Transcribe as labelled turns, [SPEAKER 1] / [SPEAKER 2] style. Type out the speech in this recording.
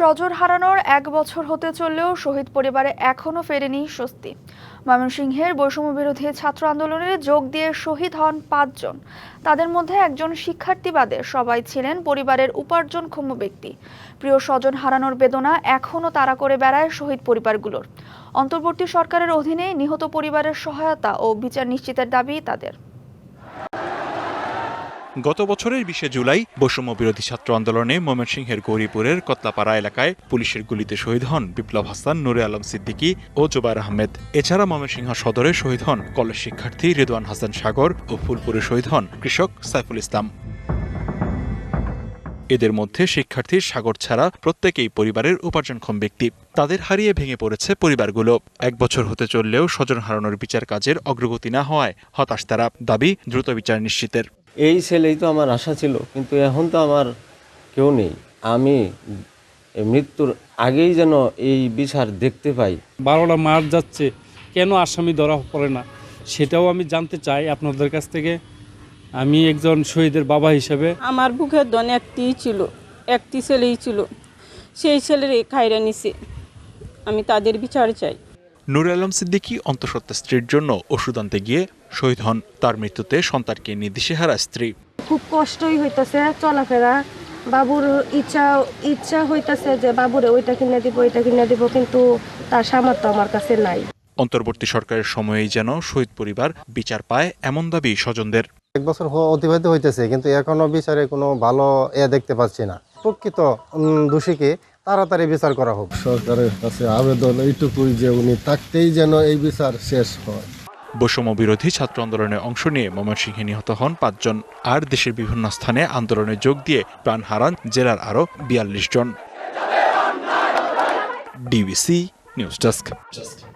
[SPEAKER 1] স্বজন হারানোর এক বছর হতে চললেও শহীদ পরিবারে এখনও ফেরেনি স্বস্তি। ময়মনসিংহের বৈষম্য বিরোধী ছাত্র আন্দোলনে যোগ দিয়ে শহীদ হন পাঁচজন। তাদের মধ্যে একজন শিক্ষার্থী বাদে সবাই ছিলেন পরিবারের উপার্জনক্ষম ব্যক্তি। প্রিয় স্বজন হারানোর বেদনা এখনও তারা করে বেড়ায় শহীদ পরিবারগুলোর। অন্তর্বর্তী সরকারের অধীনে নিহত পরিবারের সহায়তা ও বিচার নিশ্চিতের দাবি তাদের।
[SPEAKER 2] গত বছরের বিশে জুলাই বৈষম্য বিরোধী ছাত্র আন্দোলনে ময়মনসিংহের গৌরীপুরের কতলাপাড়া এলাকায় পুলিশের গুলিতে শহীদ হন বিপ্লব হাসান, নুরে আলম সিদ্দিকী ও জুবাইর আহমেদ। এছাড়া ময়মনসিংহ সদরে শহীদ হন কলেজ শিক্ষার্থী রেদওয়ান হাসান সাগর ও ফুলপুরে শহীদ হন কৃষক সাইফুল ইসলাম। এদের মধ্যে শিক্ষার্থী সাগর ছাড়া প্রত্যেকেই পরিবারের উপার্জনক্ষম ব্যক্তি। তাদের হারিয়ে ভেঙে পড়েছে পরিবারগুলো। এক বছর হতে চললেও স্বজন হারানোর বিচার কাজের অগ্রগতি না হওয়ায় হতাশ তারা। দাবি, দ্রুত বিচার নিশ্চিতের।
[SPEAKER 3] এই ছেলেই তো আমার আশা ছিল কিন্তু এখন তো আমার কেউ নেই। আমি মৃত্যুর আগেই যেন এই বিচার দেখতে পাই।
[SPEAKER 4] বারোটা মার যাচ্ছে কেন আসামি ধরা পড়ে না? সেটাও আমি জানতে চাই আপনাদের কাছ থেকে। আমি একজন শহীদের বাবা হিসেবে।
[SPEAKER 5] আমার বুকের দন একটি ছিল একটি ছেলেই ছিল। সেই ছেলের খাইরা নিছে আমি তাদের বিচার চাই।
[SPEAKER 2] নুর আলম সিদ্দিকী অন্তঃসত্ত্বা স্ত্রীর জন্য ওষুধ আনতে গিয়ে শহীদ হন। তার মৃত্যুতে সন্তানকে নির্দিশে হারা স্ত্রী।
[SPEAKER 6] খুব কষ্টই হইতাছে চলাফেরা। বাবুর ইচ্ছা ইচ্ছা হইতাছে যে বাবুরে ওইটা কিনে দিব ওইটা কিনে দিব কিন্তু তার সামর্থ্য আমার কাছে নাই।
[SPEAKER 2] অন্তর্বর্তী সরকারের সময়েই যেন শহীদ পরিবার বিচার পায় এমন দাবি স্বজনদের।
[SPEAKER 7] এক বছর অতিবাহিত হইতেছে কিন্তু এখনও বিচারে কোনো ভালো এ দেখতে পাচ্ছি না। প্রকৃত উম, দোষীকে তাড়াতাড়ি বিচার করা হোক।
[SPEAKER 8] সরকারের কাছে আবেদন এইটুকুই যে উনি থাকতেই যেন এই বিচার শেষ হয়।
[SPEAKER 2] বৈষম্য বিরোধী ছাত্র আন্দোলনে অংশ নিয়ে ময়মনসিংহে নিহত হন পাঁচজন। আর দেশের বিভিন্ন স্থানে আন্দোলনে যোগ দিয়ে প্রাণ হারান জেলার আরও বিয়াল্লিশ জন। DBC news desk.